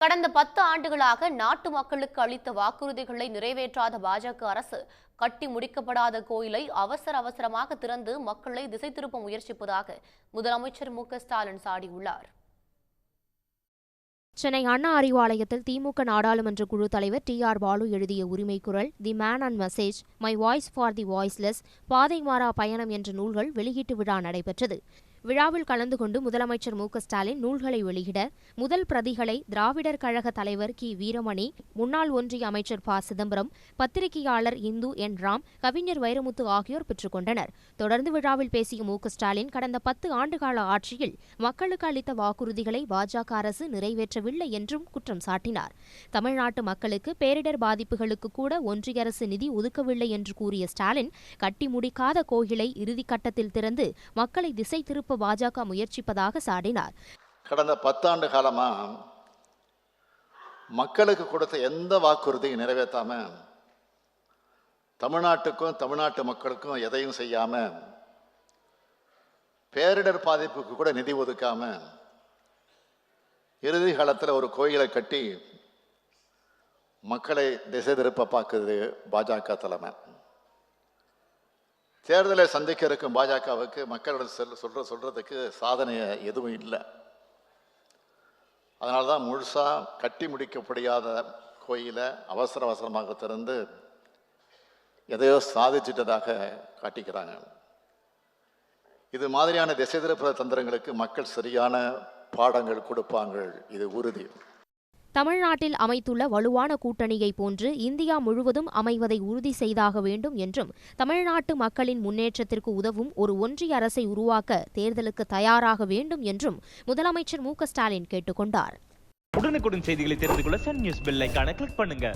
கடந்த பத்து ஆண்டுகளாக நாட்டு மக்களுக்கு அளித்த வாக்குறுதிகளை நிறைவேற்றாத பாஜக அரசு கட்டி முடிக்கப்படாத கோயிலை அவசர அவசரமாக திறந்து மக்களை திசை திருப்ப முயற்சிப்பதாக முதலமைச்சர் மு க ஸ்டாலின் சாடியுள்ளார். சென்னை அண்ணா அறிவாலயத்தில் திமுக நாடாளுமன்ற குழு தலைவர் டி ஆர் பாலு எழுதிய உரிமை குரல் the man and message my voice for the voiceless பாதை மாறா பயணம் என்ற நூல்கள் வெளியீட்டு விழா நடைபெற்றது. விழாவில் கலந்து கொண்டு முதலமைச்சர் மு ஸ்டாலின் நூல்களை வெளியிட முதல் பிரதிகளை திராவிடர் கழக தலைவர் கி. வீரமணி முன்னாள் ஒன்றிய அமைச்சர் ப. சிதம்பரம் பத்திரிகையாளர் இந்து என். ராம் கவிஞர் வைரமுத்து ஆகியோர் பெற்றுக்கொண்டனர் தொடர்ந்து விழாவில் பேசிய மு ஸ்டாலின் கடந்த பத்து ஆண்டுகால ஆட்சியில் மக்களுக்கு அளித்த வாக்குறுதிகளை பாஜக அரசு நிறைவேற்றவில்லை என்றும் குற்றம் சாட்டினார். தமிழ்நாட்டு மக்களுக்கு பேரிடர் பாதிப்புகளுக்கு கூட ஒன்றிய அரசு நிதி ஒதுக்கவில்லை என்று கூறிய ஸ்டாலின் கட்டி முடிக்காத கோயிலை இறுதிக்கட்டத்தில் திறந்து மக்களை திசை திருப்ப பாஜக முயற்சிப்பதாக சாடினார். கடந்த பத்தாண்டு காலமாக மக்களுக்கு கொடுத்த எந்த வாக்குறுதியும் நிறைவேற்றாம தமிழ்நாட்டுக்கும் தமிழ்நாட்டு மக்களுக்கும் எதையும் செய்யாம பேரிடர் பாதிப்புக்கு கூட நிதி ஒதுக்காம இறுதி காலத்தில் ஒரு கோயிலை கட்டி மக்களை திசை திருப்ப பார்க்குது பாஜக தலைமை. தேர்தலை சந்திக்க இருக்கும் பாஜகவுக்கு மக்களிடம் செல் சொல்கிற சொல்கிறதுக்கு சாதனையை எதுவும் இல்லை. அதனால தான் முழுசாக கட்டி முடிக்க முடியாத கோயிலை அவசர அவசரமாக திறந்து எதையோ சாதிச்சிட்டதாக காட்டிக்கிறாங்க. இது மாதிரியான திசை திருப்ப தந்திரங்களுக்கு மக்கள் சரியான பாடங்கள் கொடுப்பாங்க இது உறுதி. தமிழ்நாட்டில் அமைத்துள்ள வலுவான கூட்டணியை போன்று இந்தியா முழுவதும் அமைவதை உறுதி செய்தாக வேண்டும் என்றும் தமிழ்நாட்டு மக்களின் முன்னேற்றத்திற்கு உதவும் ஒரு ஒன்றிய அரசை உருவாக்க தேர்தலுக்கு தயாராக வேண்டும் என்றும் முதலமைச்சர் மு ஸ்டாலின் கேட்டுக்கொண்டார். உடனுக்குடன் செய்திகளை தெரிந்து கொள்ள சன் நியூஸ் பெல் கிளிக் பண்ணுங்க.